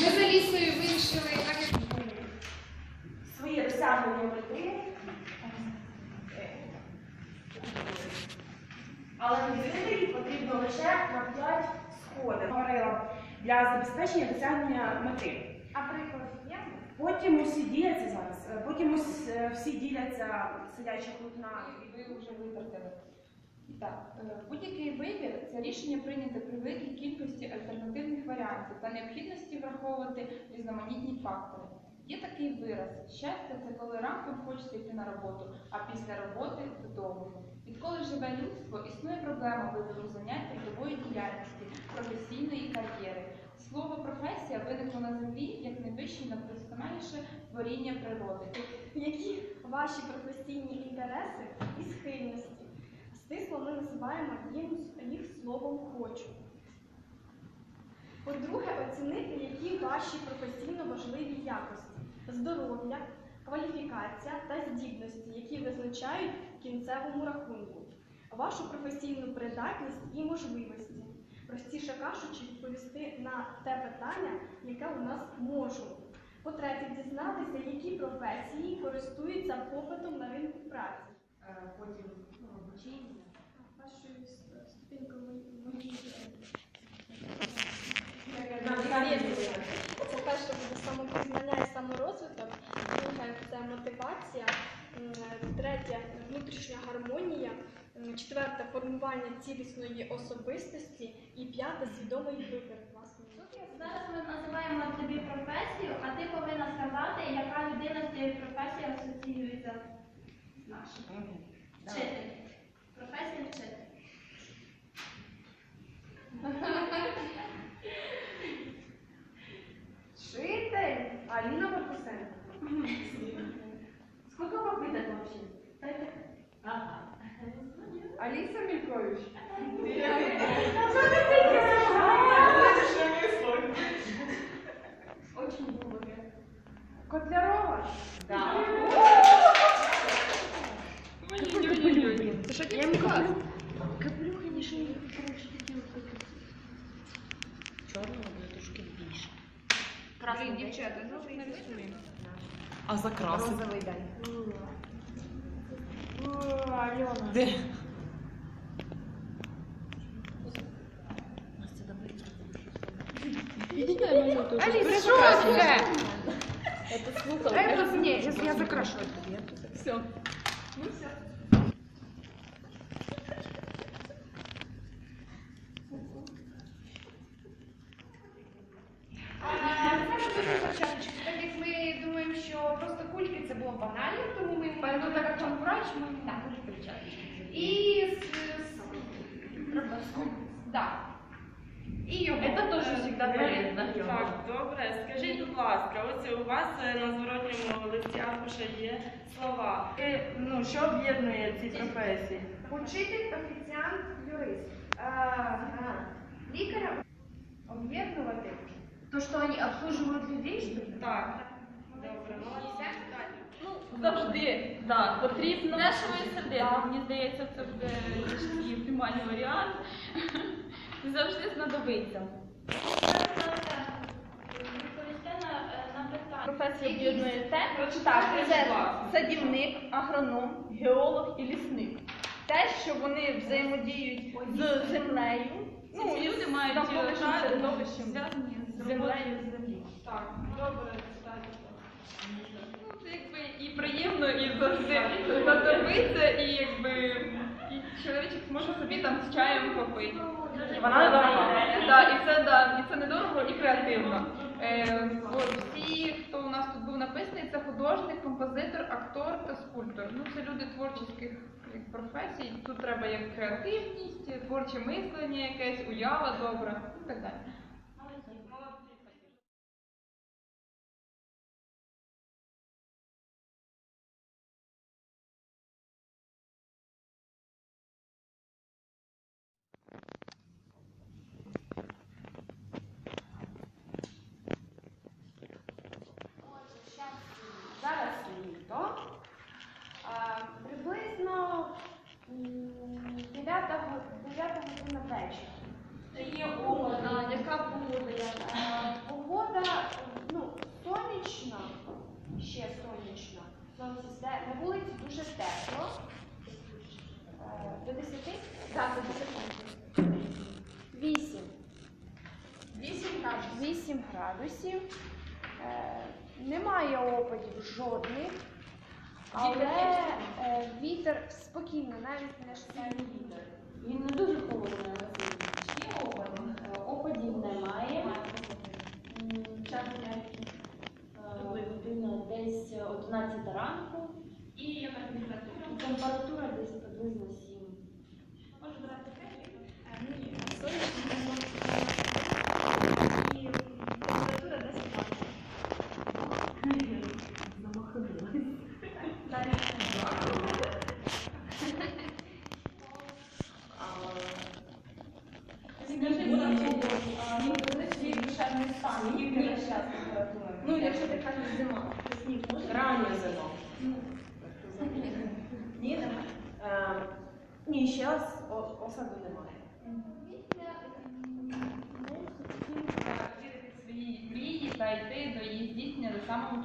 Ми з Алісою вирішили, так досягнення мети. Але відрізати потрібно лише на 5 сходів. Говорила для забезпечення досягнення мети. А приклад є? Потім усі діляться зараз. е, Потім ус- е, діляться, сидячи тут на ви вже. Так, е, будь-який вибір це рішення прийняте при великій кількості альтернативних варіантів та необхідності враховувати різноманітні фактори. Є такий вираз: щастя це коли ранком хочеться йти на роботу, а після роботи додому. Відколи живе людство, існує проблема вибору занять трудової діяльності, професійної кар'єри. Слово професія виникло на землі як найвище і найдосконаліше творіння природи. Які ваші професійні інтереси і схильності? Стисло ми називаємо їх словом хочу. По-друге, оцінити, які ваші професійно важливі якості, здоров'я, кваліфікація та здібності, які визначають в кінцевому рахунку, вашу професійну придатність і можливості. Простіше кажучи, відповісти на те питання, яке у нас можу. По-третє, дізнатися, які професії користуються попитом на ринку праці. Потім обучення. Вашою ступінькою моїй. Це перше буде самопізнання і саморозвиток, друге це мотивація, третє внутрішня гармонія, четверте формування цілісної особистості і п'яте свідомий вибір власної. Зараз ми називаємо з нашим. Вчитель. Професія Красний дівчата, ну нарисуємо. А закраси? розовий день. Де? Аліса, що це? Это слухав. Это, ні, я, я закрашу. Все. ми дуже початочку, так як ми думаємо, що просто кульки це було банально, тому ми Поэтому так как он врач, мы не Так. будем кричать. І з, з... Да. І його. Это тоже е, всегда полезно. Так, добре. Скажіть, будь ласка, ось у вас е, на зворотньому листі аркуша є слова. Е, Ну, що об'єднує ці професії? Учитель, офіціант, юрист. Ага. Лікаря об'єднувати. то, що вони обслуживають людей, що ли? Так. Добре, молодці. Завжди, так, потрібно. Нашого сердечко, мені здається, це буде такий оптимальний варіант. Завжди знадобиться. Е. Професія об'єднує те, Прочитайте, це садівник, агроном, геолог і лісник. Те, що вони взаємодіють з землею, ну, і люди мають навколишнім середовищем, землею з землі. Так, добре, читайте. Ну, це якби і приємно, і завжди знадобиться, і якби і чоловічок зможе собі там з чаєм попити. І вона недорога. Так, і це да, і це недорого і креативно. Е, от всі, хто у нас тут був написаний, це художник, композитор, актор та скульптор. Ну це люди творчих професій. Тут треба як креативність, творче мислення, якесь уява добра і так далі. До 10? Так, до 10. 8. 8 градусів. 8 градусів. Е, немає опадів жодних, але е, вітер спокійно, навіть не сильний свій душевний стан, який в зараз температура? Ну, якщо ти кажеш зима, то сніг може? Рання зима. Ні, немає. Е, ні, ще ос- о- осаду немає. Вірити в свої мрії та йти до її здійснення до самого кінця.